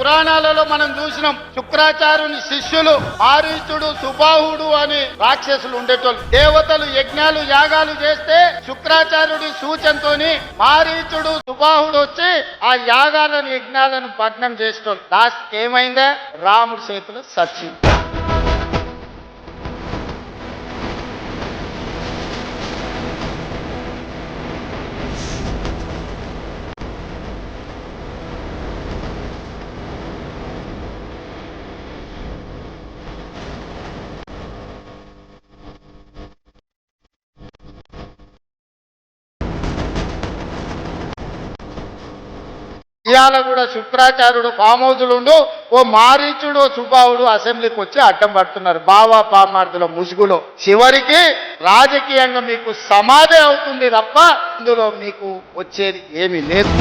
పురాణాలలో మనం చూసినాం శుక్రాచార్యుని శిష్యులు మారీచుడు సుబాహుడు అని రాక్షసులు ఉండేటోళ్ళు. దేవతలు యజ్ఞాలు యాగాలు చేస్తే శుక్రాచార్యుడి సూచనతోని మారీచుడు సుబాహుడు వచ్చి ఆ యాగాలను యజ్ఞాలను భగ్నం చేసేటోళ్ళు. లాస్ట్ ఏమైందా రాముడి చేతిలో సచ్చింది. ఇవాళ కూడా శుక్రాచార్యుడు ఫామ్ ఓ మారీచుడు సుబ్బావుడు సుబావుడు అసెంబ్లీకి వచ్చి అడ్డం పడుతున్నారు. బావా పామార్థుల ముసుగులో. చివరికి రాజకీయంగా మీకు సమాధి అవుతుంది తప్ప ఇందులో మీకు వచ్చేది ఏమీ లేదు.